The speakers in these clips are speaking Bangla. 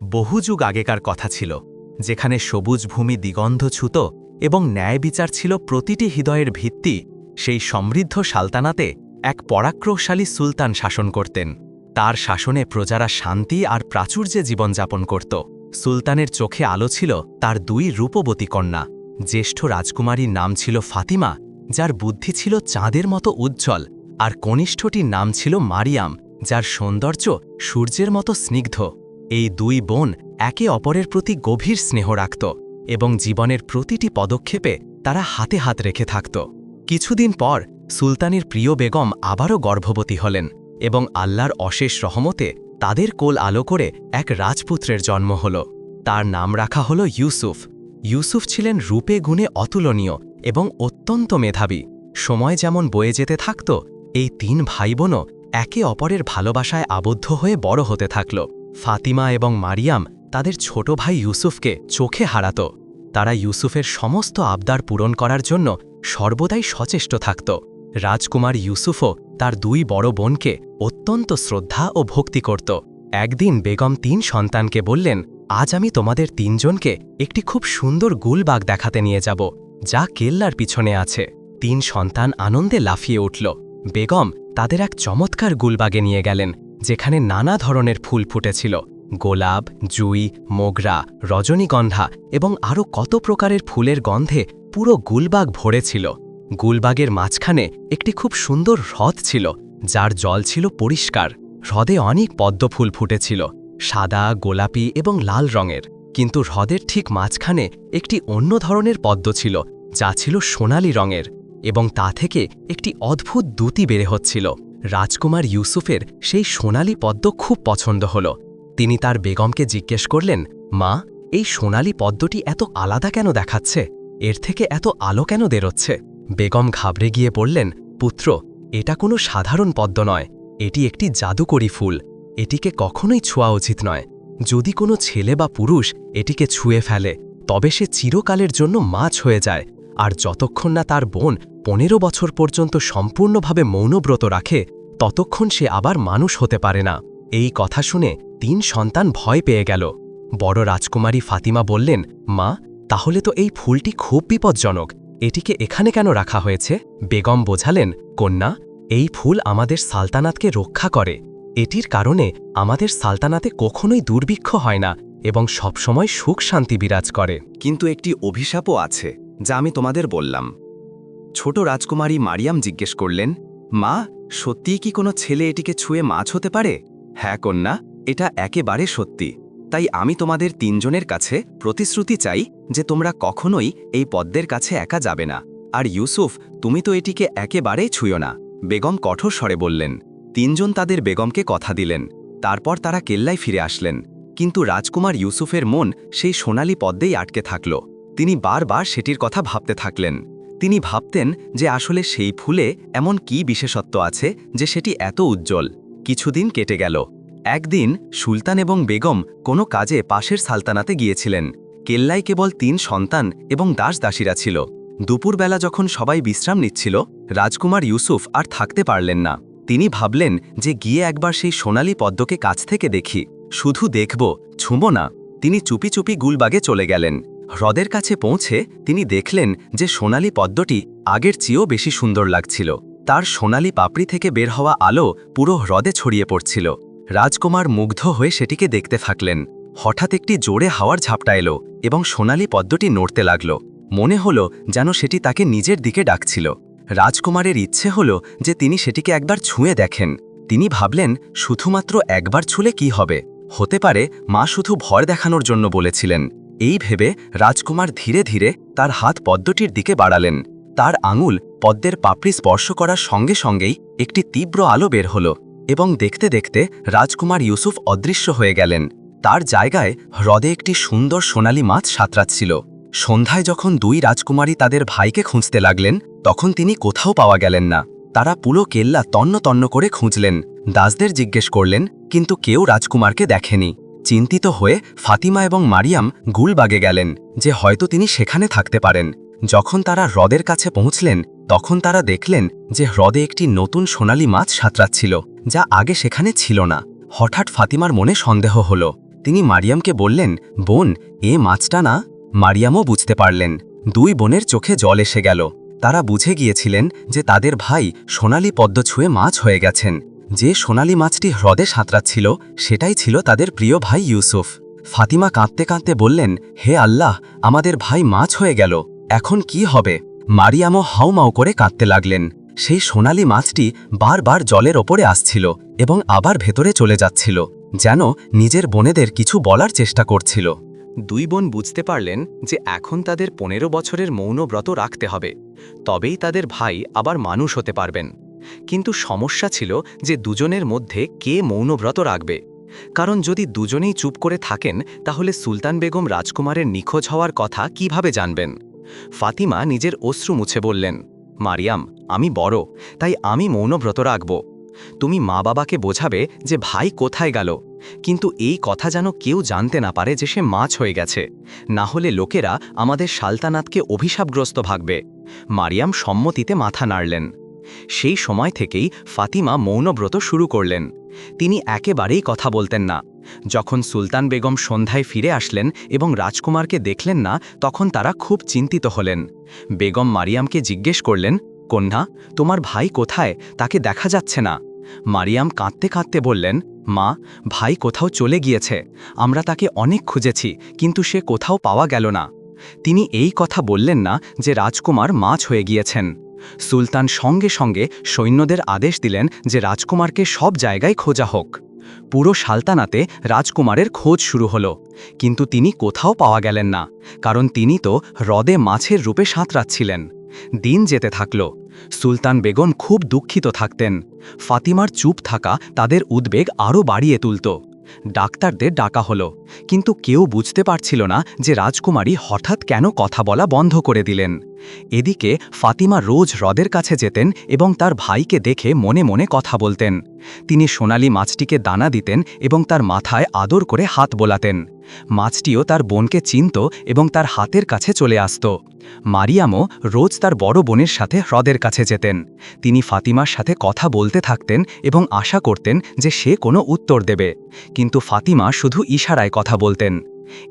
বহু যুগ আগেকার কথা ছিল, যেখানে সবুজ ভূমি দিগন্ধ ছুত এবং ন্যায় বিচার ছিল প্রতিটি হৃদয়ের ভিত্তি, সেই সমৃদ্ধ সালতানাতে এক পরাক্রমশালী সুলতান শাসন করতেন। তার শাসনে প্রজারা শান্তি আর প্রাচুর্যে জীবনযাপন করত। সুলতানের চোখে আলো ছিল তার দুই রূপবতী কন্যা। জ্যেষ্ঠ রাজকুমারীর নাম ছিল ফাতিমা, যার বুদ্ধি ছিল চাঁদের মতো উজ্জ্বল, আর কনিষ্ঠটির নাম ছিল মারিয়াম, যার সৌন্দর্য সূর্যের মতো স্নিগ্ধ। এই দুই বোন একে অপরের প্রতি গভীর স্নেহ রাখত এবং জীবনের প্রতিটি পদক্ষেপে তারা হাতে হাত রেখে থাকত। কিছুদিন পর সুলতানের প্রিয় বেগম আবারও গর্ভবতী হলেন এবং আল্লাহর অশেষ রহমতে তাদের কোল আলো করে এক রাজপুত্রের জন্ম হল। তার নাম রাখা হল ইউসুফ। ইউসুফ ছিলেন রূপে গুণে অতুলনীয় এবং অত্যন্ত মেধাবী। সময় যেমন বয়ে যেতে থাকত, এই তিন ভাই বোনও একে অপরের ভালোবাসায় আবদ্ধ হয়ে বড় হতে থাকল। ফাতিমা এবং মারিয়াম তাদের ছোট ভাই ইউসুফকে চোখে হারাত। তারা ইউসুফের সমস্ত আবদার পূরণ করার জন্য সর্বদাই সচেষ্ট থাকত। রাজকুমার ইউসুফও তার দুই বড় বোনকে অত্যন্ত শ্রদ্ধা ও ভক্তি করত। একদিন বেগম তিন সন্তানকে বললেন, আজ আমি তোমাদের তিনজনকে একটি খুব সুন্দর গুলবাগ দেখাতে নিয়ে যাব, যা কেল্লার পিছনে আছে। তিন সন্তান আনন্দে লাফিয়ে উঠল। বেগম তাদের এক চমৎকার গুলবাগে নিয়ে গেলেন। যেখানে নানা ধরনের ফুল ফুটেছিল। গোলাপ, জুই, মোগরা, রজনীগন্ধা এবং আরও কত প্রকারের ফুলের গন্ধে পুরো গুলবাগ ভরেছিল গুলবাগের মাঝখানে একটি খুব সুন্দর হ্রদ ছিল, যার জল ছিল পরিষ্কার। হ্রদে অনেক পদ্মফুল ফুটেছিল, সাদা, গোলাপি এবং লাল রঙের। কিন্তু হ্রদের ঠিক মাঝখানে একটি অন্য ধরনের পদ্ম ছিল, যা ছিল সোনালি রঙের এবং তা থেকে একটি অদ্ভুত দ্যুতি বেড়ে হচ্ছিল। রাজকুমার ইউসুফের সেই সোনালি পদ্ম খুব পছন্দ হল। তিনি তার বেগমকে জিজ্ঞেস করলেন, মা, এই সোনালি পদ্মটি এত আলাদা কেন দেখাচ্ছে? এর থেকে এত আলো কেন বেরোচ্ছে? বেগম ঘাবড়ে গিয়ে বললেন, পুত্র, এটা কোনো সাধারণ পদ্ম নয়। এটি একটি জাদুকরী ফুল। এটিকে কখনোই ছোঁয়া উচিত নয়। যদি কোনো ছেলে বা পুরুষ এটিকে ছুঁয়ে ফেলে, তবে সে চিরকালের জন্য মাছ হয়ে যায়। আর যতক্ষণ না তার বোন পনেরো বছর পর্যন্ত সম্পূর্ণভাবে মৌনব্রত রাখে, ততক্ষণ সে আবার মানুষ হতে পারে না। এই কথা শুনে তিন সন্তান ভয় পেয়ে গেল। বড় রাজকুমারী ফাতিমা বললেন, মা, তাহলে তো এই ফুলটি খুব বিপজ্জনক। এটিকে এখানে কেন রাখা হয়েছে? বেগম বোঝালেন, কন্যা, এই ফুল আমাদের সালতানাতকে রক্ষা করে। এটির কারণে আমাদের সালতানাতে কখনোই দুর্ভিক্ষ হয় না এবং সবসময় সুখ শান্তি বিরাজ করে। কিন্তু একটি অভিশাপও আছে। যা আমি তোমাদের বললাম। ছোট রাজকুমারী মারিয়াম জিজ্ঞেস করলেন, মা, সত্যিই কি কোনো ছেলে এটিকে ছুঁয়ে মাছ হতে পারে? হ্যাঁ কন্যা, এটা একেবারে সত্যি। তাই আমি তোমাদের তিনজনের কাছে প্রতিশ্রুতি চাই যে তোমরা কখনোই এই পদ্মের কাছে একা যাবে না। আর ইউসুফ, তুমি তো এটিকে একেবারেই ছুঁয়ো না। বেগম কঠোর স্বরে বললেন, তিনজন তাদের বেগমকে কথা দিলেন। তারপর তারা কেল্লায় ফিরে আসলেন। কিন্তু রাজকুমার ইউসুফের মন সেই সোনালি পদ্মেই আটকে থাকল। তিনি বারবার সেটির কথা ভাবতে থাকলেন। তিনি ভাবতেন যে আসলে সেই ফুলে এমন কি বিশেষত্ব আছে যে সেটি এত উজ্জ্বল। কিছুদিন কেটে গেল। একদিন সুলতান এবং বেগম কোনো কাজে পাশের সালতানাতে গিয়েছিলেন। কেল্লায় কেবল তিন সন্তান এবং দাস দাসীরা ছিল। দুপুরবেলা যখন সবাই বিশ্রাম নিচ্ছিল, রাজকুমার ইউসুফ আর থাকতে পারলেন না। তিনি ভাবলেন যে গিয়ে একবার সেই সোনালি পদ্মকে কাছ থেকে দেখি। শুধু দেখব, ছুঁব না। তিনি চুপি চুপি গুলবাগে চলে গেলেন। হ্রদের কাছে পৌঁছে তিনি দেখলেন যে সোনালি পদ্মটি আগের চেয়েও বেশি সুন্দর লাগছিল। তার সোনালি পাপড়ি থেকে বের হওয়া আলো পুরো হ্রদে ছড়িয়ে পড়ছিল। রাজকুমার মুগ্ধ হয়ে সেটিকে দেখতে থাকলেন। হঠাৎ একটি জোরে হাওয়ার ঝাপটা এলো এবং সোনালি পদ্মটি নড়তে লাগল। মনে হল যেন সেটি তাকে নিজের দিকে ডাকছিল। রাজকুমারের ইচ্ছে হল যে তিনি সেটিকে একবার ছুঁয়ে দেখেন। তিনি ভাবলেন, শুধুমাত্র একবার ছুলে কি হবে? হতে পারে মা শুধু ভয় দেখানোর জন্য বলেছিলেন। এই ভেবে রাজকুমার ধীরে ধীরে তার হাত পদ্মটির দিকে বাড়ালেন। তার আঙুল পদ্মের পাপড়ি স্পর্শ করার সঙ্গে সঙ্গেই একটি তীব্র আলো বের হল এবং দেখতে দেখতে রাজকুমার ইউসুফ অদৃশ্য হয়ে গেলেন। তার জায়গায় হ্রদে একটি সুন্দর সোনালী মাছ সাঁতরাচ্ছিল। সন্ধ্যায় যখন দুই রাজকুমারী তাদের ভাইকে খুঁজতে লাগলেন, তখন তিনি কোথাও পাওয়া গেলেন না। তারা পুরো কেল্লা তন্ন তন্ন করে খুঁজলেন। দাসদের জিজ্ঞেস করলেন, কিন্তু কেউ রাজকুমারকে দেখেনি। চিন্তিত হয়ে ফাতিমা এবং মারিয়াম গুলবাগে গেলেন, যে হয়তো তিনি সেখানে থাকতে পারেন। যখন তারা হ্রদের কাছে পৌঁছলেন, তখন তারা দেখলেন যে হ্রদে একটি নতুন সোনালি মাছ সাঁতরাচ্ছিল, যা আগে সেখানে ছিল না। হঠাৎ ফাতিমার মনে সন্দেহ হল। তিনি মারিয়ামকে বললেন, বোন, এ মাছটা না? মারিয়ামও বুঝতে পারলেন। দুই বোনের চোখে জল এসে গেল। তারা বুঝে গিয়েছিলেন যে তাদের ভাই সোনালি পদ্ম ছুঁয়ে মাছ হয়ে গেছেন। যে সোনালি মাছটি হ্রদে সাঁতরাচ্ছিল, সেটাই ছিল তাদের প্রিয় ভাই ইউসুফ। ফাতিমা কাঁদতে কাঁদতে বললেন, হে আল্লাহ, আমাদের ভাই মাছ হয়ে গেল, এখন কি হবে? মারিয়ামও হাউমাউ করে কাঁদতে লাগলেন। সেই সোনালি মাছটি বারবার জলের ওপরে আসছিল এবং আবার ভেতরে চলে যাচ্ছিল, যেন নিজের বোনেদের কিছু বলার চেষ্টা করছিল। দুই বোন বুঝতে পারলেন যে এখন তাদের পনেরো বছরের মৌন ব্রত রাখতে হবে, তবেই তাদের ভাই আবার মানুষ হতে পারবেন। কিন্তু সমস্যা ছিল যে দুজনের মধ্যে কে মৌনব্রত রাখবে। কারণ যদি দুজনেই চুপ করে থাকেন, তাহলে সুলতান বেগম রাজকুমারের নিখোঁজ হওয়ার কথা কীভাবে জানবেন? ফাতিমা নিজের অশ্রু মুছে বললেন, মারিয়াম, আমি বড়, তাই আমি মৌনব্রত রাখব। তুমি মা বাবাকে বোঝাবে যে ভাই কোথায় গেল। কিন্তু এই কথা যেন কেউ জানতে না পারে যে সে মাছ হয়ে গেছে। না হলে লোকেরা আমাদের সালতানাতকে অভিশাপগ্রস্ত ভাগবে। মারিয়াম সম্মতিতে মাথা নাড়লেন। সেই সময় থেকেই ফাতিমা মৌনব্রত শুরু করলেন। তিনি একেবারেই কথা বলতেন না। যখন সুলতান বেগম সন্ধ্যায় ফিরে আসলেন এবং রাজকুমারকে দেখলেন না, তখন তারা খুব চিন্তিত হলেন। বেগম মারিয়ামকে জিজ্ঞেস করলেন, কন্যা, তোমার ভাই কোথায়? তাকে দেখা যাচ্ছে না। মারিয়াম কাঁদতে কাঁদতে বললেন, মা, ভাই কোথাও চলে গিয়েছে। আমরা তাকে অনেক খুঁজেছি, কিন্তু সে কোথাও পাওয়া গেল না। তিনি এই কথা বললেন না যে রাজকুমার মাছ হয়ে গিয়েছেন। সুলতান সঙ্গে সঙ্গে সৈন্যদের আদেশ দিলেন যে রাজকুমারকে সব জায়গায় খোঁজা হোক। পুরো সালতানাতে রাজকুমারের খোঁজ শুরু হলো, কিন্তু তিনি কোথাও পাওয়া গেলেন না, কারণ তিনি তো হ্রদে মাছের রূপে সাঁতরাচ্ছিলেন। দিন যেতে থাকল, সুলতান বেগম খুব দুঃখিত থাকতেন, ফাতিমার চুপ থাকা তাদের উদ্বেগ আরও বাড়িয়ে তুলত। ডাক্তারদের ডাকা হলো। কিন্তু কেউ বুঝতে পারছিল না যে রাজকুমারী হঠাৎ কেন কথা বলা বন্ধ করে দিলেন। এদিকে ফাতিমা রোজ হ্রদের কাছে যেতেন এবং তার ভাইকে দেখে মনে মনে কথা বলতেন। তিনি সোনালি মাছটিকে দানা দিতেন এবং তার মাথায় আদর করে হাত বোলাতেন। মাছটিও তার বোনকে চিনত এবং তার হাতের কাছে চলে আসত। মারিয়ামও রোজ তার বড় বোনের সাথে হ্রদের কাছে যেতেন। তিনি ফাতিমার সাথে কথা বলতে থাকতেন এবং আশা করতেন যে সে কোনো উত্তর দেবে। কিন্তু ফাতিমা শুধু ইশারায় কথা বলতেন।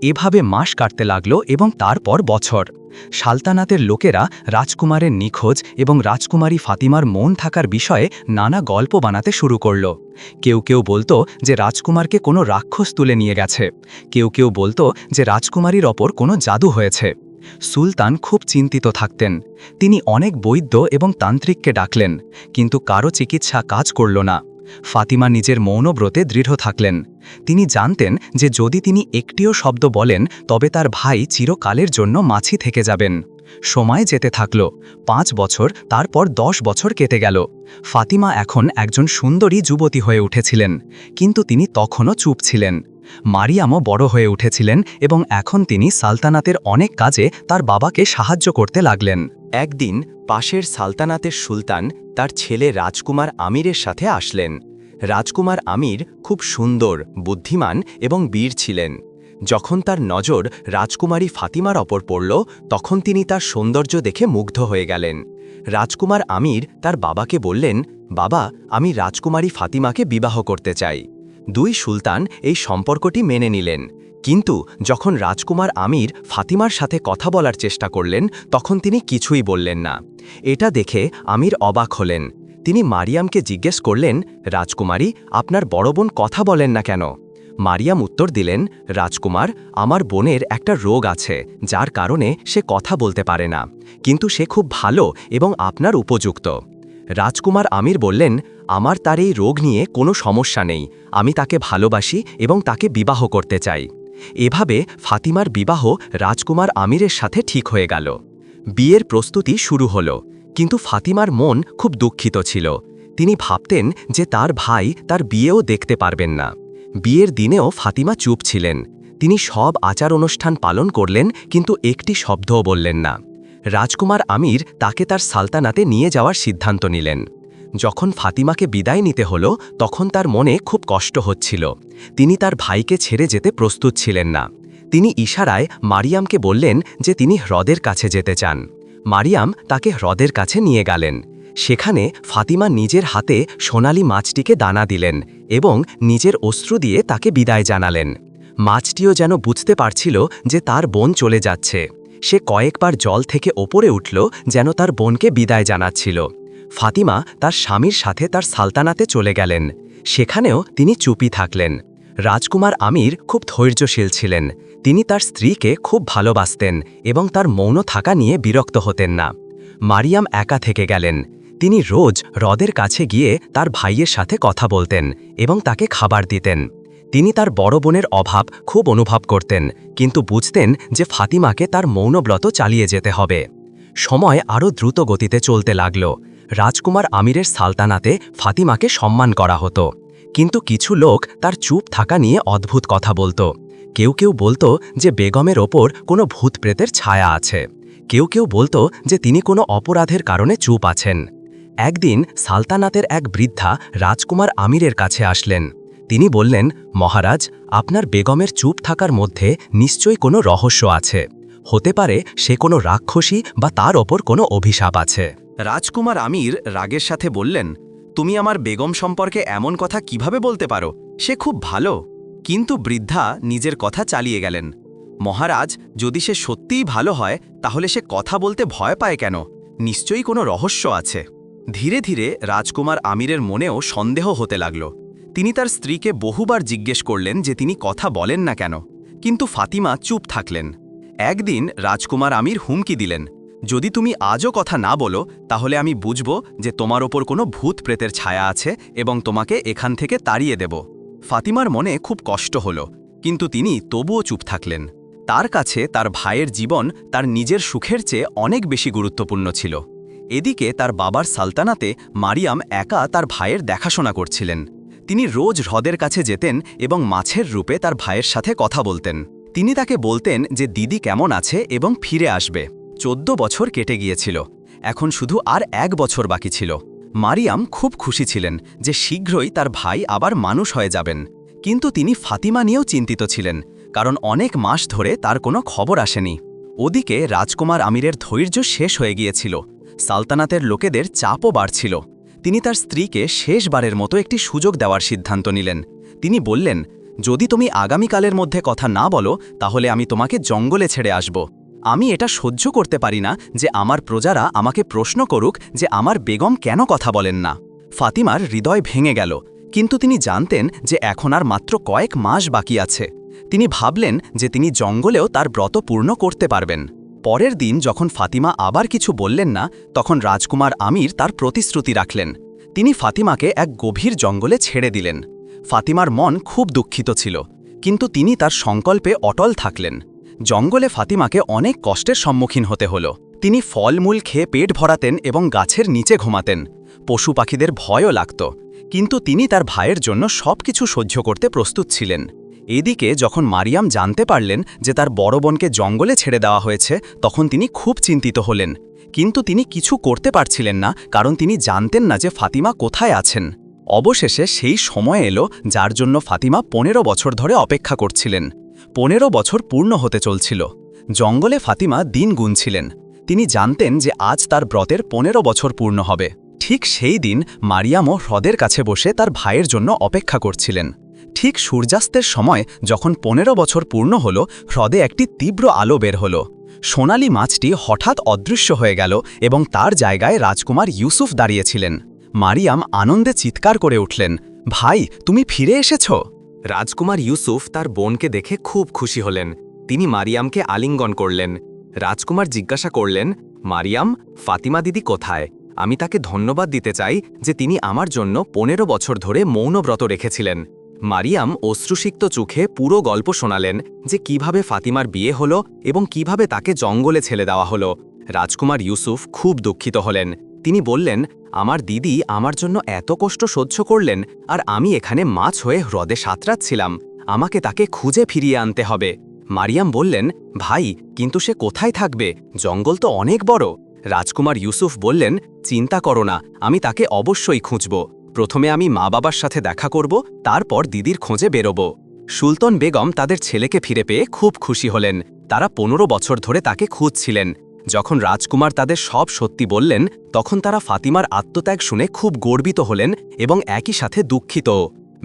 এভাবে মাস কাটতে লাগল এবং তারপর বছর। সালতানাতের লোকেরা রাজকুমারের নিখোঁজ এবং রাজকুমারী ফাতিমার মন থাকার বিষয়ে নানা গল্প বানাতে শুরু করল। কেউ কেউ বলতো যে রাজকুমারকে কোনো রাক্ষস তুলে নিয়ে গেছে। কেউ কেউ বলতো যে রাজকুমারীর ওপর কোনো জাদু হয়েছে। সুলতান খুব চিন্তিত থাকতেন। তিনি অনেক বৈদ্য এবং তান্ত্রিককে ডাকলেন, কিন্তু কারও চিকিৎসা কাজ করল না। ফাতিমা নিজের মৌনব্রতে দৃঢ় থাকলেন। তিনি জানতেন যে যদি তিনি একটিও শব্দ বলেন, তবে তার ভাই চিরকালের জন্য মাছি থেকে যাবেন। সময় যেতে থাকল। পাঁচ বছর, তারপর দশ বছর কেটে গেল। ফাতিমা এখন একজন সুন্দরী যুবতী হয়ে উঠেছিলেন, কিন্তু তিনি তখনও চুপ ছিলেন। মারিয়ামও বড় হয়ে উঠেছিলেন এবং এখন তিনি সালতানাতের অনেক কাজে তার বাবাকে সাহায্য করতে লাগলেন। একদিন পাশের সালতানাতের সুলতান তার ছেলে রাজকুমার আমিরের সাথে আসলেন। রাজকুমার আমির খুব সুন্দর, বুদ্ধিমান এবং বীর ছিলেন। যখন তার নজর রাজকুমারী ফাতিমার ওপর পড়ল, তখন তিনি তার সৌন্দর্য দেখে মুগ্ধ হয়ে গেলেন। রাজকুমার আমির তার বাবাকে বললেন, বাবা, আমি রাজকুমারী ফাতিমাকে বিবাহ করতে চাই। দুই সুলতান এই সম্পর্কটি মেনে নিলেন। কিন্তু যখন রাজকুমার আমির ফাতিমার সাথে কথা বলার চেষ্টা করলেন, তখন তিনি কিছুই বললেন না। এটা দেখে আমির অবাক হলেন। তিনি মারিয়ামকে জিজ্ঞেস করলেন, রাজকুমারী, আপনার বড় বোন কথা বলেন না কেন? মারিয়াম উত্তর দিলেন, রাজকুমার, আমার বোনের একটা রোগ আছে, যার কারণে সে কথা বলতে পারে না, কিন্তু সে খুব ভালো এবং আপনার উপযুক্ত। রাজকুমার আমির বললেন, আমার তার এই রোগ নিয়ে কোনো সমস্যা নেই, আমি তাকে ভালোবাসি এবং তাকে বিবাহ করতে চাই। এভাবে ফাতিমার বিবাহ রাজকুমার আমিরের সাথে ঠিক হয়ে গেল। বিয়ের প্রস্তুতি শুরু হল, কিন্তু ফাতিমার মন খুব দুঃখিত ছিল। তিনি ভাবতেন যে তার ভাই তার বিয়েও দেখতে পারবেন না। বিয়ের দিনেও ফাতিমা চুপ ছিলেন। তিনি সব আচার অনুষ্ঠান পালন করলেন, কিন্তু একটি শব্দও বললেন না। রাজকুমার আমির তাকে তার সালতানাতে নিয়ে যাওয়ার সিদ্ধান্ত নিলেন। যখন ফাতিমাকে বিদায় নিতে হলো, তখন তার মনে খুব কষ্ট হচ্ছিল। তিনি তার ভাইকে ছেড়ে যেতে প্রস্তুত ছিলেন না। তিনি ইশারায় মারিয়ামকে বললেন যে তিনি হ্রদের কাছে যেতে চান। মারিয়াম তাকে হ্রদের কাছে নিয়ে গেলেন। সেখানে ফাতিমা নিজের হাতে সোনালি মাছটিকে দানা দিলেন এবং নিজের অশ্রু দিয়ে তাকে বিদায় জানালেন। মাছটিও যেন বুঝতে পারছিল যে তার বোন চলে যাচ্ছে। সে কয়েকবার জল থেকে ওপরে উঠল, যেন তার বোনকে বিদায় জানাচ্ছিল। ফাতিমা তার স্বামীর সাথে তার সালতানাতে চলে গেলেন। সেখানেও তিনি চুপি থাকলেন। রাজকুমার আমির খুব ধৈর্যশীল ছিলেন। তিনি তার স্ত্রীকে খুব ভালোবাসতেন এবং তার মৌন থাকা নিয়ে বিরক্ত হতেন না। মারিয়াম একা থেকে গেলেন। তিনি রোজ হ্রদের কাছে গিয়ে তার ভাইয়ের সাথে কথা বলতেন এবং তাকে খাবার দিতেন। তিনি তার বড় বোনের অভাব খুব অনুভব করতেন, কিন্তু বুঝতেন যে ফাতিমাকে তার মৌনব্রত চালিয়ে যেতে হবে। সময় আরও দ্রুত গতিতে চলতে লাগল। রাজকুমার আমিরের সালতানাতে ফাতিমাকে সম্মান করা হতো। কিন্তু কিছু লোক তার চুপ থাকা নিয়ে অদ্ভুত কথা বলতো। কেউ কেউ বলতো যে বেগমের ওপর কোনো ভূত প্রেতের ছায়া আছে। কেউ কেউ বলতো যে তিনি কোনো অপরাধের কারণে চুপ আছেন। একদিন সালতানাতের এক বৃদ্ধা রাজকুমার আমিরের কাছে আসলেন। তিনি বললেন, মহারাজ, আপনার বেগমের চুপ থাকার মধ্যে নিশ্চয়ই কোনো রহস্য আছে। হতে পারে সে কোনো রাক্ষসী বা তার ওপর কোনো অভিশাপ আছে। রাজকুমার আমির রাগের সাথে বললেন, তুমি আমার বেগম সম্পর্কে এমন কথা কীভাবে বলতে পারো? সে খুব ভালো। কিন্তু বৃদ্ধা নিজের কথা চালিয়ে গেলেন, মহারাজ, যদি সে সত্যিই ভালো হয়, তাহলে সে কথা বলতে ভয় পায় কেন? নিশ্চয়ই কোনো রহস্য আছে। ধীরে ধীরে রাজকুমার আমিরের মনেও সন্দেহ হতে লাগল। তিনি তার স্ত্রীকে বহুবার জিজ্ঞেস করলেন যে তিনি কথা বলেন না কেন। কিন্তু ফাতিমা চুপ থাকলেন। একদিন রাজকুমার আমির হুমকি দিলেন যদি তুমি আজও কথা না বলো, তাহলে আমি বুঝব যে তোমার ওপর কোনো ভূত প্রেতের ছায়া আছে এবং তোমাকে এখান থেকে তাড়িয়ে দেব। ফাতিমার মনে খুব কষ্ট হল, কিন্তু তিনি তবুও চুপ থাকলেন। তার কাছে তার ভাইয়ের জীবন তার নিজের সুখের চেয়ে অনেক বেশি গুরুত্বপূর্ণ ছিল। এদিকে তার বাবার সালতানাতে মারিয়াম একা তার ভাইয়ের দেখাশোনা করছিলেন। তিনি রোজ হ্রদের কাছে যেতেন এবং মাছের রূপে তার ভাইয়ের সাথে কথা বলতেন। তিনি তাকে বলতেন যে, দিদি কেমন আছে এবং ফিরে আসবে। চোদ্দ বছর কেটে গিয়েছিল। এখন শুধু আর এক বছর বাকি ছিল। মারিয়াম খুব খুশি ছিলেন যে শীঘ্রই তার ভাই আবার মানুষ হয়ে যাবেন। কিন্তু তিনি ফাতিমা নিয়েও চিন্তিত ছিলেন, কারণ অনেক মাস ধরে তার কোনো খবর আসেনি। ওদিকে রাজকুমার আমিরের ধৈর্য শেষ হয়ে গিয়েছিল। সালতানাতের লোকেদের চাপও বাড়ছিল। তিনি তার স্ত্রীকে শেষবারের মতো একটি সুযোগ দেওয়ার সিদ্ধান্ত নিলেন। তিনি বললেন, যদি তুমি আগামীকালের মধ্যে কথা না বলো, তাহলে আমি তোমাকে জঙ্গলে ছেড়ে আসব। আমি এটা সহ্য করতে পারি না যে আমার প্রজারা আমাকে প্রশ্ন করুক যে আমার বেগম কেন কথা বলেন না। ফাতিমার হৃদয় ভেঙে গেল, কিন্তু তিনি জানতেন যে এখন আর মাত্র কয়েক মাস বাকি আছে। তিনি ভাবলেন যে তিনি জঙ্গলেও তার ব্রত পূর্ণ করতে পারবেন। পরের দিন যখন ফাতিমা আবার কিছু বললেন না, তখন রাজকুমার আমির তার প্রতিশ্রুতি রাখলেন। তিনি ফাতিমাকে এক গভীর জঙ্গলে ছেড়ে দিলেন। ফাতিমার মন খুব দুঃখিত ছিল, কিন্তু তিনি তার সংকল্পে অটল থাকলেন। জঙ্গলে ফাতিমাকে অনেক কষ্টের সম্মুখীন হতে হল। তিনি ফলমূল খেয়ে পেট ভরাতেন এবং গাছের নিচে ঘুমাতেন। পশু পাখিদের ভয়ও লাগত। কিন্তু তিনি তার ভাইয়ের জন্য সবকিছু সহ্য করতে প্রস্তুত ছিলেন। এদিকে যখন মারিয়াম জানতে পারলেন যে তার বড় বোনকে জঙ্গলে ছেড়ে দেওয়া হয়েছে, তখন তিনি খুব চিন্তিত হলেন। কিন্তু তিনি কিছু করতে পারছিলেন না, কারণ তিনি জানতেন না যে ফাতিমা কোথায় আছেন। অবশেষে সেই সময় এলো যার জন্য ফাতিমা পনেরো বছর ধরে অপেক্ষা করছিলেন। পনেরো বছর পূর্ণ হতে চলছিল। জঙ্গলে ফাতিমা দিন গুনছিলেন। তিনি জানতেন যে আজ তার ব্রতের পনেরো বছর পূর্ণ হবে। ঠিক সেই দিন মারিয়ামও হ্রদের কাছে বসে তার ভাইয়ের জন্য অপেক্ষা করছিলেন। ঠিক সূর্যাস্তের সময় যখন পনেরো বছর পূর্ণ হল, হ্রদে একটি তীব্র আলো বের হল। সোনালি মাছটি হঠাৎ অদৃশ্য হয়ে গেল এবং তার জায়গায় রাজকুমার ইউসুফ দাঁড়িয়েছিলেন। মারিয়াম আনন্দে চিৎকার করে উঠলেন, ভাই, তুমি ফিরে এসেছ? রাজকুমার ইউসুফ তার বোনকে দেখে খুব খুশি হলেন। তিনি মারিয়ামকে আলিঙ্গন করলেন। রাজকুমার জিজ্ঞাসা করলেন, মারিয়াম, ফাতিমা দিদি কোথায়? আমি তাকে ধন্যবাদ দিতে চাই যে তিনি আমার জন্য পনেরো বছর ধরে মৌনব্রত রেখেছিলেন। মারিয়াম অশ্রুসিক্ত চোখে পুরো গল্প শোনালেন যে কীভাবে ফাতিমার বিয়ে হলো এবং কীভাবে তাকে জঙ্গলে ছেলে দেওয়া হলো। রাজকুমার ইউসুফ খুব দুঃখিত হলেন। তিনি বললেন, আমার দিদি আমার জন্য এত কষ্ট সহ্য করলেন আর আমি এখানে মাছ হয়ে হ্রদে সাঁতরাচ্ছিলাম। আমাকে তাকে খুঁজে ফিরিয়ে আনতে হবে। মারিয়াম বললেন, ভাই, কিন্তু সে কোথায় থাকবে? জঙ্গল তো অনেক বড়। রাজকুমার ইউসুফ বললেন, চিন্তা করো না, আমি তাকে অবশ্যই খুঁজব। প্রথমে আমি মা বাবার সাথে দেখা করব, তারপর দিদির খোঁজে বেরোব। সুলতান বেগম তাদের ছেলেকে ফিরে পেয়ে খুব খুশি হলেন। তারা পনেরো বছর ধরে তাকে খুঁজছিলেন। যখন রাজকুমার তাদের সব সত্যি বললেন, তখন তারা ফাতিমার আত্মত্যাগ শুনে খুব গর্বিত হলেন এবং একই সাথে দুঃখিত।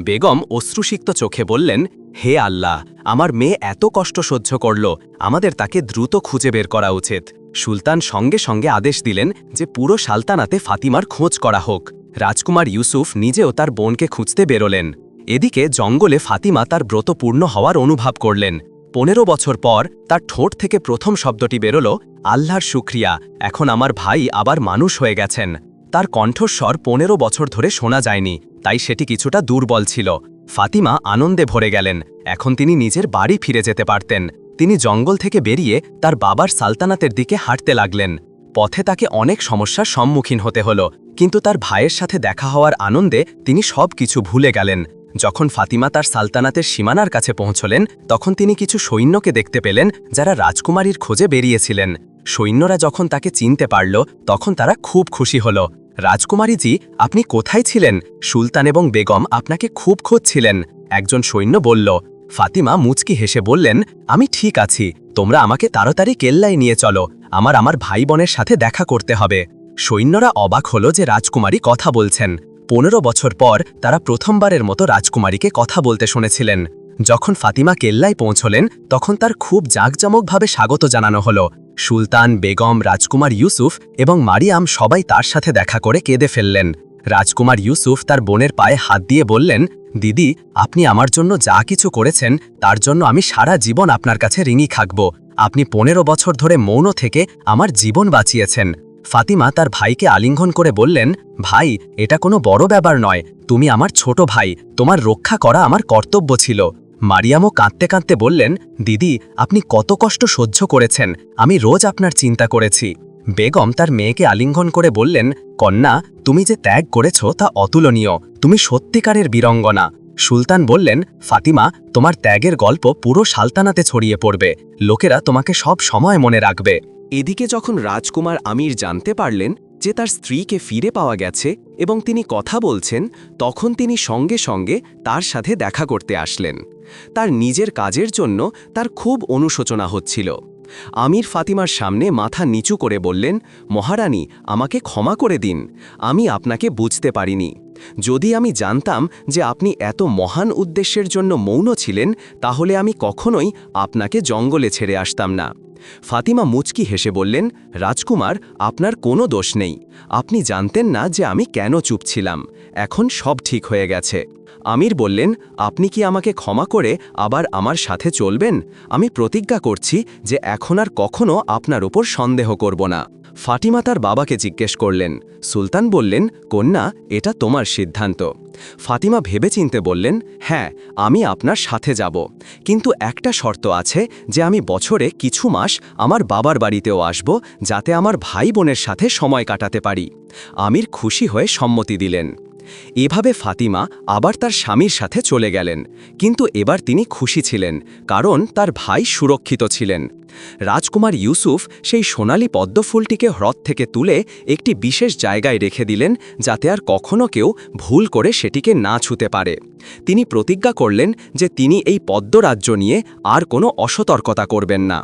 বেগম অশ্রুসিক্ত চোখে বললেন, হে আল্লাহ, আমার মেয়ে এত কষ্ট সহ্য করল, আমাদের তাকে দ্রুত খুঁজে বের করা উচিত। সুলতান সঙ্গে সঙ্গে আদেশ দিলেন যে পুরো সালতানাতে ফাতিমার খোঁজ করা হোক। রাজকুমার ইউসুফ নিজেও তার বোনকে খুঁজতে বেরোলেন। এদিকে জঙ্গলে ফাতিমা তার ব্রত পূর্ণ হওয়ার অনুভব করলেন। পনেরো বছর পর তার ঠোঁট থেকে প্রথম শব্দটি বেরোল, আল্লাহর শুক্রিয়া, এখন আমার ভাই আবার মানুষ হয়ে গেছেন। তার কণ্ঠস্বর পনেরো বছর ধরে শোনা যায়নি, তাই সেটি কিছুটা দুর্বল ছিল। ফাতিমা আনন্দে ভরে গেলেন, এখন তিনি নিজের বাড়ি ফিরে যেতে পারতেন। তিনি জঙ্গল থেকে বেরিয়ে তার বাবার সালতানাতের দিকে হাঁটতে লাগলেন। পথে তাকে অনেক সমস্যার সম্মুখীন হতে হলো, কিন্তু তার ভাইয়ের সাথে দেখা হওয়ার আনন্দে তিনি সব কিছু ভুলে গেলেন। যখন ফাতিমা তার সালতানাতের সীমানার কাছে পৌঁছলেন, তখন তিনি কিছু সৈন্যকে দেখতে পেলেন, যারা রাজকুমারীর খোঁজে বেরিয়েছিলেন। সৈন্যরা যখন তাকে চিনতে পারল, তখন তারা খুব খুশি হল। রাজকুমারীজি, আপনি কোথায় ছিলেন? সুলতান এবং বেগম আপনাকে খুব খুঁজছিলেন। একজন সৈন্য বলল। ফাতিমা মুচকি হেসে বললেন, আমি ঠিক আছি। তোমরা আমাকে তাড়াতাড়ি কেল্লায় নিয়ে চলো। আমার আমার ভাই বোনের সাথে দেখা করতে হবে। সৈন্যরা অবাক হলো যে রাজকুমারী কথা বলছেন। পনেরো বছর পর তারা প্রথমবারের মতো রাজকুমারীকে কথা বলতে শুনেছিলেন। যখন ফাতিমা কেল্লায় পৌঁছলেন, তখন তার খুব জাঁকজমকভাবে স্বাগত জানানো হলো। সুলতান, বেগম, রাজকুমার ইউসুফ এবং মারিয়াম সবাই তার সাথে দেখা করে কেঁদে ফেললেন। রাজকুমার ইউসুফ তার বোনের পায়ে হাত দিয়ে বললেন, দিদি, আপনি আমার জন্য যা কিছু করেছেন, তার জন্য আমি সারা জীবন আপনার কাছে ঋণী থাকব আপনি পনেরো বছর ধরে মৌন থেকে আমার জীবন বাঁচিয়েছেন। ফাতিমা তার ভাইকে আলিঙ্গন করে বললেন, ভাই, এটা কোনো বড় ব্যাপার নয়। তুমি আমার ছোট ভাই। তোমার রক্ষা করা আমার কর্তব্য ছিল। মারিয়ামও কাঁদতে কাঁদতে বললেন, দিদি, আপনি কত কষ্ট সহ্য করেছেন। আমি রোজ আপনার চিন্তা করেছি। বেগম তার মেয়েকে আলিঙ্গন করে বললেন, কন্যা, তুমি যে ত্যাগ করেছ তা অতুলনীয়। তুমি সত্যিকারের বীরঙ্গনা। সুলতান বললেন, ফাতিমা, তোমার ত্যাগের গল্প পুরো সালতানাতে ছড়িয়ে পড়বে। লোকেরা তোমাকে সব সময় মনে রাখবে। এদিকে যখন রাজকুমার আমির জানতে পারলেন যে তার স্ত্রীকে ফিরে পাওয়া গেছে এবং তিনি কথা বলছেন, তখন তিনি সঙ্গে সঙ্গে তার সাথে দেখা করতে আসলেন। তার নিজের কাজের জন্য তার খুব অনুশোচনা হচ্ছিল। আমির ফাতিমার সামনে মাথা নিচু করে বললেন, মহারানী, আমাকে ক্ষমা করে দিন, আমি আপনাকে বুঝতে পারিনি। যদি আমি জানতাম যে আপনি এত মহান উদ্দেশ্যের জন্য মৌন ছিলেন, তাহলে আমি কখনোই আপনাকে জঙ্গলে ছেড়ে আসতাম না। ফাতিমা মুচকি হেসে বললেন, রাজকুমার, আপনার কোনো দোষ নেই। আপনি জানতেন না যে আমি কেন চুপ ছিলাম। এখন সব ঠিক হয়ে গেছে। আমির বললেন, আপনি কি আমাকে ক্ষমা করে আবার আমার সাথে চলবেন? আমি প্রতিজ্ঞা করছি যে এখন আর কখনো আপনার উপর সন্দেহ করব না। ফাতিমা তার বাবাকে জিজ্ঞেস করলেন, সুলতান বললেন, কন্যা, এটা তোমার সিদ্ধান্ত। ফাতিমা ভেবেচিন্তে বললেন হ্যাঁ আমি আপনার সাথে যাব। কিন্তু একটা শর্ত আছে যে আমি বছরে কিছু মাস আমার বাবার বাড়িতেও আসব, যাতে আমার ভাই বোনের সাথে সময় কাটাতে পারি। আমির খুশি হয়ে সম্মতি দিলেন। এভাবে ফাতিমা আবার তার স্বামীর সাথে চলে গেলেন। কিন্তু এবার তিনি খুশি ছিলেন, কারণ তার ভাই সুরক্ষিত ছিলেন। রাজকুমার ইউসুফ সেই সোনালি পদ্মফুলটিকে হ্রদ থেকে তুলে একটি বিশেষ জায়গায় রেখে দিলেন, যাতে আর কখনো কেউ ভুল করে সেটিকে না ছুতে পারে। তিনি প্রতিজ্ঞা করলেন যে তিনি এই পদ্মরাজ্য নিয়ে আর কোনো অসতর্কতা করবেন না।